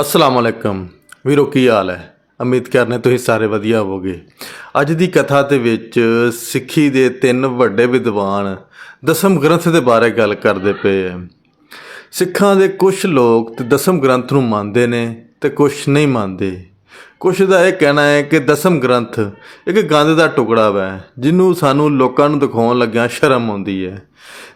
ਅਸਲਾਮ ਅਲੈਕਮ। ਵੀਰੋ, ਕੀ ਹਾਲ ਹੈ? ਉਮੀਦ ਕਰਨੇ ਤੁਸੀਂ ਸਾਰੇ ਵਧੀਆ ਹੋਵੋਗੇ। ਅੱਜ ਦੀ ਕਥਾ ਦੇ ਵਿੱਚ ਸਿੱਖੀ ਦੇ ਤਿੰਨ ਵੱਡੇ ਵਿਦਵਾਨ ਦਸਮ ਗ੍ਰੰਥ ਦੇ ਬਾਰੇ ਗੱਲ ਕਰਦੇ ਪਏ ਹੈ। ਸਿੱਖਾਂ ਦੇ ਕੁਝ ਲੋਕ ਤੇ ਦਸਮ ਗ੍ਰੰਥ ਨੂੰ ਮੰਨਦੇ ਨੇ ਤੇ ਕੁਝ ਨਹੀਂ ਮੰਨਦੇ। ਕੁਝ ਦਾ ਇਹ ਕਹਿਣਾ ਹੈ ਕਿ ਦਸਮ ਗ੍ਰੰਥ ਇੱਕ ਗੰਦ ਦਾ ਟੁਕੜਾ ਵੈ, ਜਿਹਨੂੰ ਸਾਨੂੰ ਲੋਕਾਂ ਨੂੰ ਦਿਖਾਉਣ ਲੱਗਿਆ ਸ਼ਰਮ ਆਉਂਦੀ ਹੈ।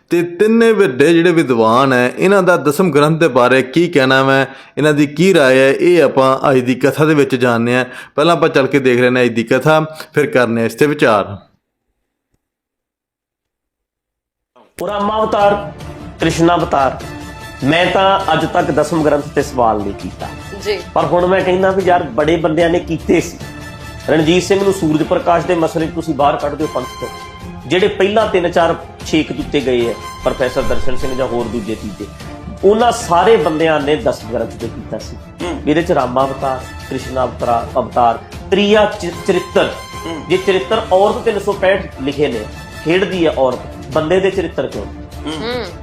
ਤੇ ਤਿੰਨੇ ਵੱਡੇ ਜਿਹੜੇ ਵਿਦਵਾਨ ਹੈ ਇਹਨਾਂ ਦਾ ਦਸਮ ਗ੍ਰੰਥ ਦੇ ਬਾਰੇ ਕੀ ਕਹਿਣਾ ਵੈ ਇਹਨਾਂ ਦੀ ਕੀ رائے ਹੈ ਇਹ ਆਪਾਂ ਅੱਜ ਦੀ ਕਥਾ ਦੇ ਵਿੱਚ ਜਾਣਦੇ ਹਾਂ ਪਹਿਲਾਂ ਆਪਾਂ ਚੱਲ ਕੇ ਦੇਖ ਲੈਣਾ ਅੱਜ ਦੀ ਕਥਾ ਫਿਰ ਕਰਨੇ ਇਸ ਤੇ ਵਿਚਾਰ ਪੁਰਾਮਾ ਅਵਤਾਰ ਕ੍ਰਿਸ਼ਨ ਅਵਤਾਰ ਮੈਂ ਤਾਂ ਅੱਜ ਤੱਕ ਦਸਮ ਗ੍ਰੰਥ ਤੇ ਸਵਾਲ ਨਹੀਂ ਕੀਤਾ ਜੀ ਪਰ ਹੁਣ ਮੈਂ ਕਹਿੰਦਾ ਵੀ ਯਾਰ ਬੜੇ ਬੰਦਿਆਂ ਨੇ ਕੀਤੇ ਸੀ ਰਣਜੀਤ ਸਿੰਘ ਨੂੰ ਸੂਰਜ ਪ੍ਰਕਾਸ਼ ਦੇ ਮਸਲੇ ਨੂੰ ਤੁਸੀਂ ਬਾਹਰ ਕੱਢ ਦਿਓ ਪੰਥ ਤੋਂ ਜਿਹੜੇ ਪਹਿਲਾਂ ਤਿੰਨ ਚਾਰ ਛੇਕ ਦਿੱਤੇ ਗਏ ਹੈ ਪ੍ਰੋਫੈਸਰ ਦਰਸ਼ਨ ਸਿੰਘ ਜਾਂ ਹੋਰ ਦੂਜੇ ਤੀਜੇ। ਉਹਨਾਂ ਸਾਰੇ ਬੰਦਿਆਂ ਨੇ ਦਸਮ ਗ੍ਰੰਥ ਤੇ ਕੀਤਾ ਸੀ। ਇਹਦੇ ਚ ਰਾਮਾ ਅਵਤਾਰ ਕ੍ਰਿਸ਼ਨ ਅਵਤਾਰ ਅਵਤਾਰ ਤ੍ਰਿਆ ਚ- ਚਰਿੱਤਰ। ਜੇ ਚਰਿੱਤਰ ਔਰਤ 365 ਲਿਖੇ ਨੇ ਖੇਡਦੀ ਹੈ ਔਰਤ। ਬੰਦੇ ਦੇ ਚਰਿੱਤਰ ਕਿਉਂ?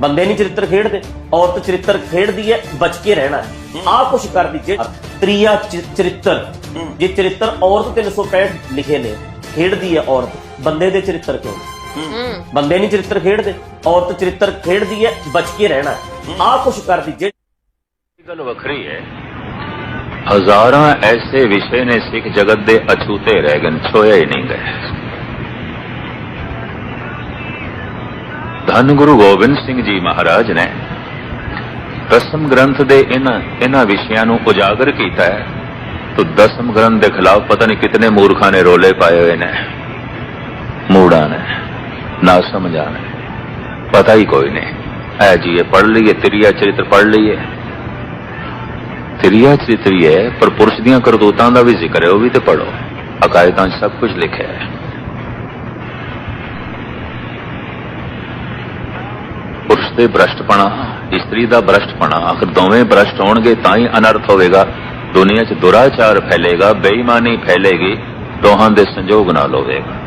ਬੰਦੇ ਨਹੀਂ ਚਰਿੱਤਰ ਖੇਡਦੇ ਔਰਤ ਚਰਿੱਤਰ ਖੇਡਦੀ ਹੈ ਬਚ ਕੇ ਰਹਿਣਾ ਆਹ ਕੁਛ ਕਰਦੀ ਜੇ ਤ੍ਰਿਆ ਚ- ਚਰਿੱਤਰ। ਜੇ ਚਰਿੱਤਰ ਔਰਤ 365 ਲਿਖੇ ਨੇ ਖੇਡਦੀ ਹੈ ਔਰਤ। ਬੰਦੇ ਦੇ ਚਰਿੱਤਰ ਕਿਉਂ? ਬੰਦੇ ਨਹੀਂ ਚਰਿੱਤਰ ਖੇਡਦੇ ਔਰਤ ਚਰਿੱਤਰ ਖੇਡਦੀ ਹੈ ਬਚ ਕੇ ਰਹਿਣਾ ਆਹ ਕੁਛ ਕਰਦੀ ਜੇ ਗੱਲ ਵੱਖਰੀ ਹੈ। ਹਜ਼ਾਰਾਂ ਐਸੇ ਵਿਸ਼ੇ ਨੇ ਸਿੱਖ ਜਗਤ ਦੇ ਅਛੂਤੇ ਰਹਿ ਗਏ ਛੋਏ ਹੀ ਨਹੀਂ ਗਏ ਧੰਨ ਗੁਰੂ ਗੋਬਿੰਦ ਸਿੰਘ ਜੀ ਮਹਾਰਾਜ ਨੇ ਦਸਮ ਗ੍ਰੰਥ ਦੇ ਇਹਨਾਂ ਇਹਨਾਂ ਵਿਸ਼ਿਆਂ ਨੂੰ ਉਜਾਗਰ ਕੀਤਾ ਹੈ। ਤਾਂ ਦਸਮ ਗ੍ਰੰਥ ਦੇ ਖਿਲਾਫ ਪਤਾ ਨਹੀਂ ਕਿਤਨੇ ਮੂਰਖਾਂ ਨੇ ਰੋਲੇ ਪਾਏ ਹੋਏ ਨੇ ਮੂੜਾਂ ਨੇ। ਨਾ ਸਮਝਾਂ ਨੇ ਪਤਾ ਹੀ ਕੋਈ ਨਹੀਂ। ਐ ਜੀ ਇਹ ਪੜ੍ਹ ਲਈਏ, ਤ੍ਰਿਆ ਚਰਿੱਤਰ ਪੜ੍ਹ ਲਈਏ। ਤ੍ਰਿਆ ਚਰਿੱਤਰ ਹੀ ਹੈ, ਪਰ ਪੁਰਸ਼ ਦੀਆਂ ਕਰਤੂਤਾਂ ਦਾ ਵੀ ਜ਼ਿਕਰ ਹੈ, ਉਹ ਵੀ ਤੇ ਪੜੋ ਅਕਾਇਦਾਂ 'ਚ ਸਭ ਕੁਝ ਲਿਖਿਆ ਹੈ। ਪੁਰਸ਼ ਦੇ ਭ੍ਰਸ਼ਟਪਣਾ, ਇਸਤਰੀ ਦਾ ਭ੍ਰਸ਼ਟਪਣਾ, ਆਖਰ ਦੋਵੇਂ ਭ੍ਰਸ਼ਟ ਹੋਣਗੇ ਤਾਂ ਹੀ ਅਨਰਥ ਹੋਵੇਗਾ। ਦੁਨੀਆ 'ਚ ਦੁਰਾਚਾਰ ਫੈਲੇਗਾ, ਬੇਈਮਾਨੀ ਫੈਲੇਗੀ, ਦੋਹਾਂ ਦੇ ਸੰਜੋਗ ਨਾਲ ਹੋਵੇਗਾ।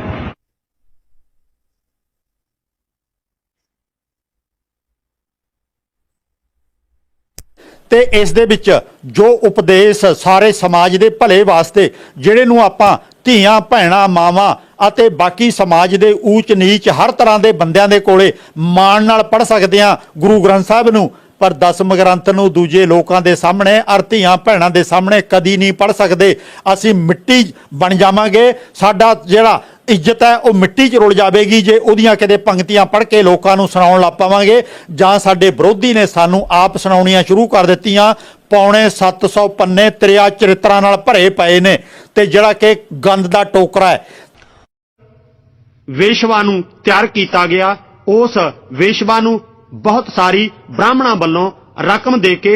ਤੇ ਇਸ ਦੇ ਵਿੱਚ ਜੋ ਉਪਦੇਸ਼ ਸਾਰੇ ਸਮਾਜ ਦੇ ਭਲੇ ਵਾਸਤੇ, ਜਿਹੜੇ ਨੂੰ ਆਪਾਂ ਧੀਆਂ, ਭੈਣਾਂ, ਮਾਵਾਂ ਅਤੇ ਬਾਕੀ ਸਮਾਜ ਦੇ ਊਚ ਨੀਚ ਹਰ ਤਰ੍ਹਾਂ ਦੇ ਬੰਦਿਆਂ ਦੇ ਕੋਲੇ ਮਾਣ ਨਾਲ ਪੜ ਸਕਦੇ ਆ ਗੁਰੂ ਗ੍ਰੰਥ ਸਾਹਿਬ ਨੂੰ। ਪਰ ਦਸਮ ਗ੍ਰੰਥ ਨੂੰ ਦੂਜੇ ਲੋਕਾਂ ਦੇ ਸਾਹਮਣੇ ਅਰ ਧੀਆਂ, ਭੈਣਾਂ ਦੇ ਸਾਹਮਣੇ ਕਦੀ ਨਹੀਂ ਪੜ ਸਕਦੇ। ਅਸੀਂ ਮਿੱਟੀ ਬਣ ਜਾਵਾਂਗੇ। ਸਾਡਾ ਜਿਹੜਾ ਇੱਜ਼ਤ ਹੈ, ਉਹ ਮਿੱਟੀ 'ਚ ਰੁਲ ਜਾਵੇਗੀ ਜੇ ਉਹਦੀਆਂ ਕਿਤੇ ਪੰਕਤੀਆਂ ਪੜ੍ਹ ਕੇ ਲੋਕਾਂ ਨੂੰ ਸੁਣਾਉਣ ਲੱਗ ਪਾਵਾਂਗੇ। ਜਾਂ ਸਾਡੇ ਵਿਰੋਧੀ ਨੇ ਸਾਨੂੰ ਆਪ ਸੁਣਾਉਣੀਆਂ ਸ਼ੁਰੂ ਕਰ ਦਿੱਤੀਆਂ। ਪੌਣੇ 700 ਪੰਨੇ ਤ੍ਰਿਆ ਚਰਿੱਤਰਾਂ ਨਾਲ ਭਰੇ ਪਏ ਨੇ ਤੇ ਜਿਹੜਾ ਕਿ ਗੰਦ ਦਾ ਟੋਕਰਾ ਹੈ। ਵੇਸ਼ਵਾ ਨੂੰ ਤਿਆਰ ਕੀਤਾ ਗਿਆ। ਉਸ ਵੇਸ਼ਵਾ ਨੂੰ ਬਹੁਤ ਸਾਰੀ ਬ੍ਰਾਹਮਣਾਂ ਵੱਲੋਂ ਰਕਮ ਦੇ ਕੇ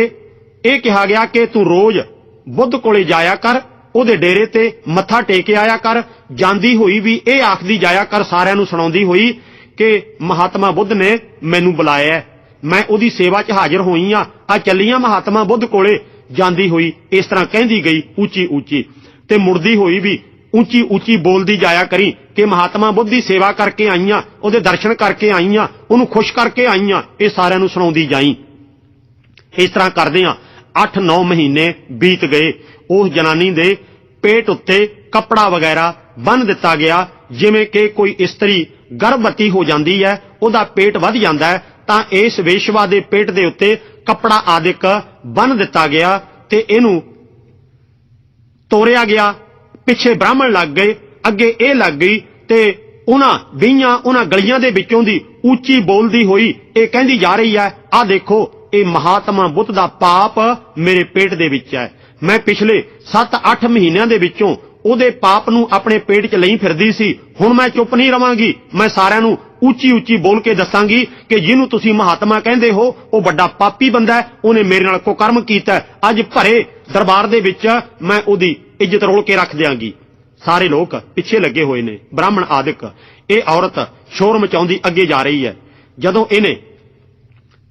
ਇਹ ਕਿਹਾ ਗਿਆ ਕਿ ਤੂੰ ਰੋਜ਼ ਬੁੱਧ ਕੋਲੇ ਜਾਇਆ ਕਰ, ਉਹਦੇ ਡੇਰੇ ਤੇ ਮੱਥਾ ਟੇਕ ਆਇਆ ਕਰ। ਜਾਂਦੀ ਹੋਈ ਵੀ ਇਹ ਆਖਦੀ ਜਾਇਆ ਕਰ ਸਾਰਿਆਂ ਨੂੰ ਸੁਣਾਉਂਦੀ ਹੋਈ ਕਿ ਮਹਾਤਮਾ ਬੁੱਧ ਨੇ ਮੈਨੂੰ ਬੁਲਾਇਆ ਮੈਂ ਉਹਦੀ ਸੇਵਾ 'ਚ ਹਾਜ਼ਰ ਹੋਈ ਆ ਆ ਚੱਲੀਆਂ ਮਹਾਤਮਾ ਬੁੱਧ ਕੋਲੇ ਜਾਂਦੀ ਹੋਈ ਇਸ ਤਰ੍ਹਾਂ ਕਹਿੰਦੀ ਗਈ ਉੱਚੀ ਉੱਚੀ ਤੇ ਮੁੜਦੀ ਹੋਈ ਵੀ ਉੱਚੀ ਉੱਚੀ ਬੋਲਦੀ ਜਾਇਆ ਕਰੀ ਕਿ ਮਹਾਤਮਾ ਬੁੱਧ ਦੀ ਸੇਵਾ ਕਰਕੇ ਆਈਆਂ ਉਹਦੇ ਦਰਸ਼ਨ ਕਰਕੇ ਆਈਆਂ ਉਹਨੂੰ ਖੁਸ਼ ਕਰਕੇ ਆਈਆਂ ਇਹ ਸਾਰਿਆਂ ਨੂੰ ਸੁਣਾਉਂਦੀ ਜਾਈ। ਇਸ ਤਰ੍ਹਾਂ ਕਰਦੇ ਆ 8-9 ਮਹੀਨੇ ਬੀਤ ਗਏ। ਉਸ ਜਨਾਨੀ ਦੇ ਪੇਟ ਉੱਤੇ ਕੱਪੜਾ ਵਗੈਰਾ ਬੰਨ ਦਿੱਤਾ ਗਿਆ, ਜਿਵੇਂ ਕਿ ਕੋਈ ਇਸਤਰੀ ਗਰਭਵਤੀ ਹੋ ਜਾਂਦੀ ਹੈ, ਉਹਦਾ ਪੇਟ ਵੱਧ ਜਾਂਦਾ ਹੈ, ਤਾਂ ਇਸ ਵੇਸ਼ਵਾ ਦੇ ਪੇਟ ਦੇ ਉੱਤੇ ਕੱਪੜਾ ਆਦਿਕ ਬੰਨ ਦਿੱਤਾ ਗਿਆ ਤੇ ਇਹਨੂੰ ਤੋਰਿਆ ਗਿਆ, ਪਿੱਛੇ ਬ੍ਰਾਹਮਣ ਲੱਗ ਗਏ, ਅੱਗੇ ਇਹ ਲੱਗ ਗਈ ਤੇ ਉਹਨਾਂ ਬੀਆਂ ਉਹਨਾਂ ਗਲੀਆਂ ਦੇ ਵਿੱਚੋਂ ਦੀ ਉੱਚੀ ਬੋਲਦੀ ਹੋਈ ਇਹ ਕਹਿੰਦੀ ਜਾ ਰਹੀ ਹੈ ਆਹ ਦੇਖੋ, ਇਹ ਮਹਾਤਮਾ ਬੁੱਧ ਦਾ ਪਾਪ ਮੇਰੇ ਪੇਟ ਦੇ ਵਿੱਚ ਹੈ। ਮੈਂ ਪਿਛਲੇ 7-8 ਮਹੀਨਿਆਂ ਦੇ ਵਿੱਚੋਂ ਉਹਦੇ ਪਾਪ ਨੂੰ ਆਪਣੇ ਪੇਟ 'ਚ ਲਈ ਫਿਰਦੀ ਸੀ। ਹੁਣ ਮੈਂ ਚੁੱਪ ਨਹੀਂ ਰਵਾਂਗੀ। ਮੈਂ ਸਾਰਿਆਂ ਨੂੰ ਉੱਚੀ ਉੱਚੀ ਬੋਲ ਕੇ ਦੱਸਾਂਗੀ ਕਿ ਜਿਹਨੂੰ ਤੁਸੀਂ ਮਹਾਤਮਾ ਕਹਿੰਦੇ ਹੋ, ਉਹ ਵੱਡਾ ਪਾਪੀ ਬੰਦਾ ਹੈ। ਉਹਨੇ ਮੇਰੇ ਨਾਲ ਕੁਕਰਮ ਕੀਤਾ ਅੱਜ ਭਰੇ ਦਰਬਾਰ ਦੇ ਵਿੱਚ ਮੈਂ ਉਹਦੀ ਇੱਜ਼ਤ ਰੋਲ ਕੇ ਰੱਖ ਦਿਆਂਗੀ। ਸਾਰੇ ਲੋਕ ਪਿੱਛੇ ਲੱਗੇ ਹੋਏ ਨੇ। ਬ੍ਰਾਹਮਣ ਆਦਿਕ, ਇਹ ਔਰਤ ਸ਼ੋਰ ਮਚਾਉਂਦੀ ਅੱਗੇ ਜਾ ਰਹੀ ਹੈ। ਜਦੋਂ ਇਹਨੇ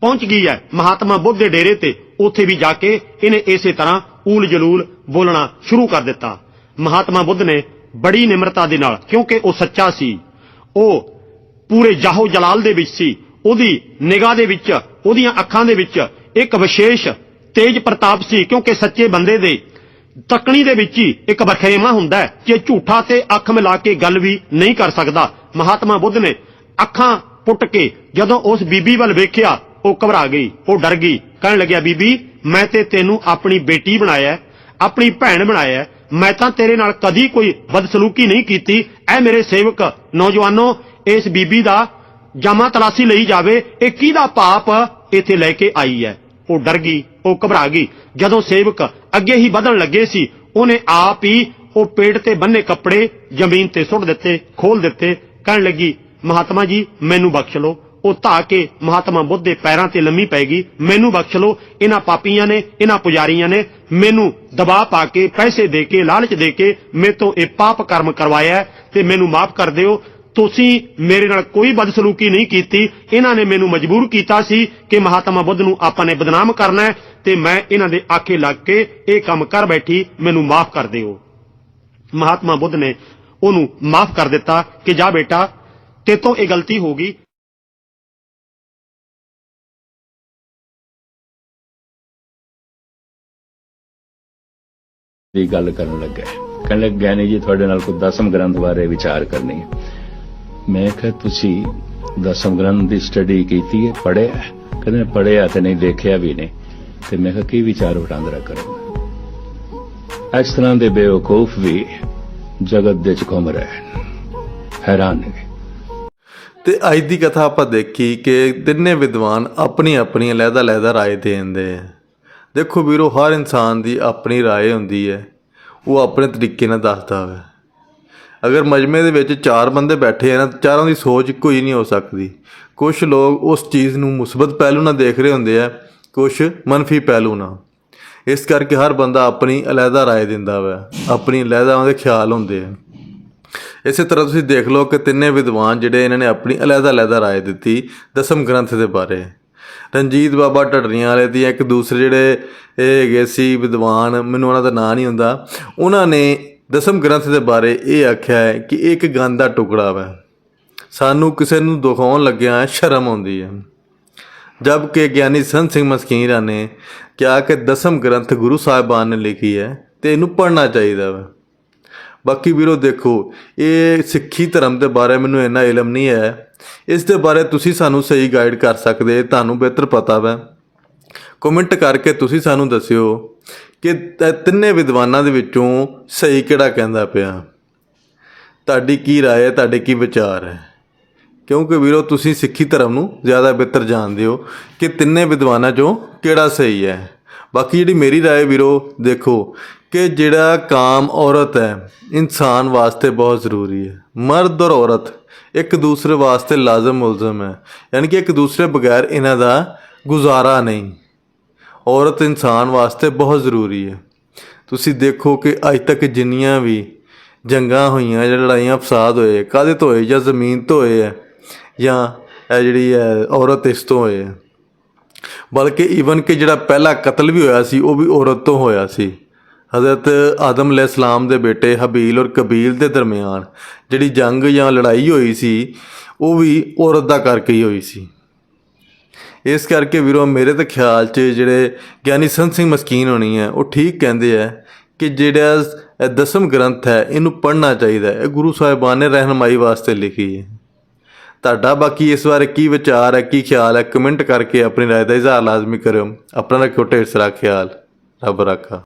ਪਹੁੰਚ ਗਈ ਹੈ ਮਹਾਤਮਾ ਬੁੱਧ ਦੇ ਡੇਰੇ ਤੇ, ਉੱਥੇ ਵੀ ਜਾ ਕੇ ਇਹਨੇ ਇਸੇ ਤਰ੍ਹਾਂ ਊਲ ਜਲੂਲ ਬੋਲਣਾ ਸ਼ੁਰੂ ਕਰ ਦਿੱਤਾ। ਮਹਾਤਮਾ ਬੁੱਧ ਨੇ ਬੜੀ ਨਿਮਰਤਾ ਦੇ ਨਾਲ, ਕਿਉਂਕਿ ਉਹ ਸੱਚਾ ਸੀ, ਉਹ ਪੂਰੇ ਜਾਹੋ ਜਲਾਲ ਦੇ ਵਿੱਚ ਸੀ, ਉਹਦੀ ਨਿਗਾਹ ਦੇ ਵਿੱਚ, ਉਹਦੀਆਂ ਅੱਖਾਂ ਦੇ ਵਿੱਚ ਇੱਕ ਵਿਸ਼ੇਸ਼ ਤੇਜ ਪ੍ਰਤਾਪ ਸੀ, ਕਿਉਂਕਿ ਸੱਚੇ ਬੰਦੇ ਦੇ ਤਕਣੀ ਦੇ ਵਿੱਚ ਹੀ ਇੱਕ ਵਖਰੇਵਾ ਹੁੰਦਾ ਕਿ ਝੂਠਾ ਤੇ ਅੱਖ ਮਿਲਾ ਕੇ ਗੱਲ ਵੀ ਨਹੀਂ ਕਰ ਸਕਦਾ। ਮਹਾਤਮਾ ਬੁੱਧ ਨੇ ਅੱਖਾਂ ਪੁੱਟ ਕੇ ਜਦੋਂ ਉਸ ਬੀਬੀ ਵੱਲ ਵੇਖਿਆ, ਉਹ ਘਬਰਾ ਗਈ, ਉਹ ਡਰ ਗਈ, ਕਹਿਣ ਲੱਗਿਆ, ਬੀਬੀ, ਮੈਂ ਤੇ ਤੈਨੂੰ ਆਪਣੀ ਬੇਟੀ ਬਣਾਇਆ ਆਪਣੀ ਭੈਣ ਬਣਾਇਆ ਮੈਂ ਤਾਂ ਤੇਰੇ ਨਾਲ ਕਦੀ ਕੋਈ ਬਦਸਲੂਕੀ ਨਹੀਂ ਕੀਤੀ। ਐ ਮੇਰੇ ਸੇਵਕ, ਨੌਜਵਾਨੋ, ਇਸ ਬੀਬੀ ਦਾ ਜਮਾ ਤਲਾਸੀ ਲਈ ਜਾਵੇ, ਇਹ ਕਿਹਦਾ ਪਾਪ ਇੱਥੇ ਲੈ ਕੇ ਆਈ ਹੈ ਉਹ ਡਰ ਗਈ, ਉਹ ਘਬਰਾ ਗਈ। ਜਦੋਂ ਸੇਵਕ ਅੱਗੇ ਹੀ ਵਧਣ ਲੱਗੇ ਸੀ, ਉਹਨੇ ਆਪ ਹੀ ਉਹ ਪੇਟ ਤੇ ਬੰਨੇ ਕੱਪੜੇ ਜ਼ਮੀਨ ਤੇ ਸੁੱਟ ਦਿੱਤੇ ਖੋਲ ਦਿੱਤੇ। ਕਹਿਣ ਲੱਗੀ, ਮਹਾਤਮਾ ਜੀ, ਮੈਨੂੰ ਬਖਸ਼ ਲਓ। ਉਹ ਧਾ ਕੇ ਮਹਾਤਮਾ ਬੁੱਧ ਦੇ ਪੈਰਾਂ ਤੇ ਲੰਮੀ ਪੈ ਮੈਨੂੰ ਬਖਸ਼ ਲਓ, ਇਹਨਾਂ ਪਾਪੀਆਂ ਨੇ, ਇਹਨਾਂ ਪੁਜਾਰੀਆਂ ਨੇ ਮੈਨੂੰ ਦਬਾਅ ਪਾ ਕੇ, ਪੈਸੇ ਦੇ ਕੇ, ਲਾਲਚ ਦੇ ਕੇ ਮੇਰੇ ਤੋਂ ਇਹ ਪਾਪ ਕਰਮ ਕਰਵਾਇਆ ਤੇ ਮੈਨੂੰ ਮਾਫ ਕਰ ਦਿਓ। ਤੁਸੀਂ ਮੇਰੇ ਨਾਲ ਕੋਈ ਬਦਸਲੂਕੀ ਨਹੀਂ ਕੀਤੀ। ਇਹਨਾਂ ਨੇ ਮੈਨੂੰ ਮਜਬੂਰ ਕੀਤਾ ਸੀ ਕਿ ਮਹਾਤਮਾ ਬੁੱਧ ਨੂੰ ਆਪਾਂ ਨੇ ਬਦਨਾਮ ਕਰਨਾ ਹੈ ਤੇ ਮੈਂ ਇਹਨਾਂ ਦੇ ਆਖੇ ਲੱਗ ਕੇ ਇਹ ਕੰਮ ਕਰ ਬੈਠੀ, ਮੈਨੂੰ ਮਾਫ ਕਰ ਦਿਓ। ਮਹਾਤਮਾ ਬੁੱਧ ਨੇ ਉਹਨੂੰ ਮਾਫ ਕਰ ਦਿੱਤਾ ਕਿ ਜਾ ਬੇਟਾ, ਤੇਤੋਂ ਇਹ ਗਲਤੀ ਹੋ ਗਈ। ਦੀ ਗੱਲ ਕਰਨ ਲੱਗਾ ਕਹਿੰਦੇ ਲੱਗਾ ਜੀ, ਤੁਹਾਡੇ ਨਾਲ ਕੋਈ ਦਸਮ ਗ੍ਰੰਥ ਬਾਰੇ ਵਿਚਾਰ ਕਰਨੀ ਹੈ। ਮੈਂ ਕਿਹਾ, ਤੁਸੀਂ ਦਸਮ ਗ੍ਰੰਥ ਦੀ ਸਟੱਡੀ ਕੀਤੀ ਹੈ, ਪੜ੍ਹਿਆ ਹੈ? ਕਹਿੰਦੇ ਪੜ੍ਹਿਆ ਤੇ ਨਹੀਂ, ਦੇਖਿਆ ਵੀ ਨਹੀਂ। ਤੇ ਮੈਂ ਕਿਹਾ, ਕੀ ਵਿਚਾਰ ਵਟਾਂਦਰਾ ਕਰੋ? ਇਸ ਤਰ੍ਹਾਂ ਦੇ ਬੇਵਕੂਫ ਵੀ ਜਗਤ ਦੇ ਚ ਘੁੰਮ ਰਹੇ ਹਨ। ਹੈਰਾਨ ਹੈ ਤੇ ਅੱਜ ਦੀ ਕਥਾ ਆਪਾਂ ਦੇਖੀ ਕਿ ਤਿੰਨੇ ਵਿਦਵਾਨ ਆਪਣੀ ਆਪਣੀ ਲਹਿਦਾ ਲਹਿਦਾ ਰਾਏ ਦੇਂਦੇ ਆ। ਦੇਖੋ ਵੀਰੋ ਹਰ ਇਨਸਾਨ ਦੀ ਆਪਣੀ رائے ਹੁੰਦੀ ਹੈ ਉਹ ਆਪਣੇ ਤਰੀਕੇ ਨਾਲ ਦੱਸਦਾ ਹੈ ਅਗਰ ਮਜਮੇ ਦੇ ਵਿੱਚ ਚਾਰ ਬੰਦੇ ਬੈਠੇ ਆ ਨਾ ਚਾਰਾਂ ਦੀ ਸੋਚ ਕੋਈ ਨਹੀਂ ਹੋ ਸਕਦੀ ਕੁਝ ਲੋਕ ਉਸ ਚੀਜ਼ ਨੂੰ ਮੁਸਬਤ ਪਹਿਲੂ ਨਾਲ ਦੇਖ ਰਹੇ ਹੁੰਦੇ ਆ ਕੁਝ ਮਨਫੀ ਪਹਿਲੂ ਨਾਲ ਇਸ ਕਰਕੇ ਹਰ ਬੰਦਾ ਆਪਣੀ ਅਲੱਗਾ رائے ਦਿੰਦਾ ਵਾ ਆਪਣੀ ਅਲੱਗਾ ਉਹਦੇ ਖਿਆਲ ਹੁੰਦੇ ਆ ਇਸੇ ਤਰ੍ਹਾਂ ਤੁਸੀਂ ਦੇਖ ਲਓ ਕਿ ਤਿੰਨੇ ਵਿਦਵਾਨ ਜਿਹੜੇ ਇਹਨਾਂ ਨੇ ਆਪਣੀ ਅਲੱਗਾ-ਅਲੱਗਾ رائے ਦਿੱਤੀ ਦਸਮ ਗ੍ਰੰਥ ਦੇ ਬਾਰੇ ਰਣਜੀਤ ਬਾਬਾ ਢੱਡਰੀਆਂ ਵਾਲੇ ਦੀ ਇੱਕ ਦੂਸਰੇ ਜਿਹੜੇ ਇਹ ਹੈਗੇ ਸੀ ਵਿਦਵਾਨ, ਮੈਨੂੰ ਉਹਨਾਂ ਦਾ ਨਾਂ ਨਹੀਂ ਹੁੰਦਾ। ਉਹਨਾਂ ਨੇ ਦਸਮ ਗ੍ਰੰਥ ਦੇ ਬਾਰੇ ਇਹ ਆਖਿਆ ਹੈ ਕਿ ਇਹ ਇੱਕ ਗੰਦ ਦਾ ਟੁਕੜਾ ਵਾ। ਸਾਨੂੰ ਕਿਸੇ ਨੂੰ ਦੁਖਾਉਣ ਲੱਗਿਆ ਸ਼ਰਮ ਆਉਂਦੀ ਹੈ। ਜਦਕਿ ਗਿਆਨੀ ਸੰਤ ਸਿੰਘ ਮਸਕੀਰਾ ਨੇ ਕਿਹਾ ਕਿ ਦਸਮ ਗ੍ਰੰਥ ਗੁਰੂ ਸਾਹਿਬਾਨ ਨੇ ਲਿਖੀ ਹੈ ਤੇ ਇਹਨੂੰ ਪੜ੍ਹਨਾ ਚਾਹੀਦਾ ਵਾ। ਬਾਕੀ ਵੀਰੋ ਦੇਖੋ ਇਹ ਸਿੱਖੀ ਧਰਮ ਦੇ ਬਾਰੇ ਮੈਨੂੰ ਇੰਨਾ ਇਲਮ ਨਹੀਂ ਹੈ ਇਸ ਦੇ ਬਾਰੇ ਤੁਸੀਂ ਸਾਨੂੰ ਸਹੀ ਗਾਈਡ ਕਰ ਸਕਦੇ ਤੁਹਾਨੂੰ ਬਿਹਤਰ ਪਤਾ ਵਾ ਕਮੈਂਟ ਕਰਕੇ ਤੁਸੀਂ ਸਾਨੂੰ ਦੱਸਿਓ ਕਿ ਤ- ਤਿੰਨੇ ਵਿਦਵਾਨਾਂ ਦੇ ਵਿੱਚੋਂ ਸਹੀ ਕਿਹੜਾ ਕਹਿੰਦਾ ਪਿਆ ਤੁਹਾਡੀ ਕੀ رائے ਹੈ ਤੁਹਾਡੇ ਕੀ ਵਿਚਾਰ ਹੈ ਕਿਉਂਕਿ ਵੀਰੋ ਤੁਸੀਂ ਸਿੱਖੀ ਧਰਮ ਨੂੰ ਜ਼ਿਆਦਾ ਬਿਹਤਰ ਜਾਣਦੇ ਹੋ ਕਿ ਤਿੰਨੇ ਵਿਦਵਾਨਾਂ ਚੋਂ ਕਿਹੜਾ ਸਹੀ ਹੈ ਬਾਕੀ ਜਿਹੜੀ ਮੇਰੀ رائے ਵੀਰੋ ਦੇਖੋ ਕਿ ਜਿਹੜਾ ਕਾਮ ਔਰਤ ਹੈ, ਇਨਸਾਨ ਵਾਸਤੇ ਬਹੁਤ ਜ਼ਰੂਰੀ ਹੈ। ਮਰਦ ਔਰ ਔਰਤ ਇੱਕ ਦੂਸਰੇ ਵਾਸਤੇ ਲਾਜ਼ਮ ਮੁਲਜ਼ਮ ਹੈ। ਯਾਨੀ ਕਿ ਇੱਕ ਦੂਸਰੇ ਬਗੈਰ ਇਹਨਾਂ ਦਾ ਗੁਜ਼ਾਰਾ ਨਹੀਂ। ਔਰਤ ਇਨਸਾਨ ਵਾਸਤੇ ਬਹੁਤ ਜ਼ਰੂਰੀ ਹੈ। ਤੁਸੀਂ ਦੇਖੋ ਕਿ ਅੱਜ ਤੱਕ ਜਿੰਨੀਆਂ ਵੀ ਜੰਗਾਂ ਹੋਈਆਂ, ਜਾਂ ਲੜਾਈਆਂ ਫਸਾਦ ਹੋਏ, ਕਾਹਦੇ ਤੋਂ ਹੋਏ, ਜਾਂ ਜ਼ਮੀਨ ਤੋਂ ਹੋਏ ਹੈ, ਜਾਂ ਇਹ ਜਿਹੜੀ ਹੈ ਔਰਤ ਇਸ ਤੋਂ ਹੋਏ ਹੈ। ਬਲਕਿ ਈਵਨ ਕਿ ਜਿਹੜਾ ਪਹਿਲਾ ਕਤਲ ਵੀ ਹੋਇਆ ਸੀ, ਉਹ ਵੀ ਔਰਤ ਤੋਂ ਹੋਇਆ ਸੀ। ਹਜ਼ਰਤ ਆਦਮ ਅਲੈਹਿਸਲਾਮ ਦੇ ਬੇਟੇ ਹਬੀਲ ਔਰ ਕਬੀਲ ਦੇ ਦਰਮਿਆਨ ਜਿਹੜੀ ਜੰਗ ਜਾਂ ਲੜਾਈ ਹੋਈ ਸੀ, ਉਹ ਵੀ ਔਰਤ ਦਾ ਕਰਕੇ ਹੀ ਹੋਈ ਸੀ। ਇਸ ਕਰਕੇ ਵੀਰੋ ਮੇਰੇ ਤਾਂ ਖਿਆਲ 'ਚ ਜਿਹੜੇ ਗਿਆਨੀ ਸੰਤ ਸਿੰਘ ਮਸਕੀਨ ਹੋਣੀ ਹੈ, ਉਹ ਠੀਕ ਕਹਿੰਦੇ ਆ ਕਿ ਜਿਹੜਾ ਦਸਮ ਗ੍ਰੰਥ ਹੈ, ਇਹਨੂੰ ਪੜ੍ਹਨਾ ਚਾਹੀਦਾ ਹੈ। ਇਹ ਗੁਰੂ ਸਾਹਿਬਾਨ ਨੇ ਰਹਿਨਮਾਈ ਵਾਸਤੇ ਲਿਖੀ ਹੈ। ਤੁਹਾਡਾ ਬਾਕੀ ਇਸ ਬਾਰੇ ਕੀ ਵਿਚਾਰ ਹੈ, ਕੀ ਖਿਆਲ ਹੈ, ਕਮੈਂਟ ਕਰਕੇ ਆਪਣੀ ਰਾਏ ਦਾ ਇਜ਼ਹਾਰ ਲਾਜ਼ਮੀ ਕਰਿਓ। ਆਪਣਾ ਰੱਖਿਓ ਢੇਰ ਸਾਰਾ ਖਿਆਲ। ਰੱਬ ਰਾਖਾ।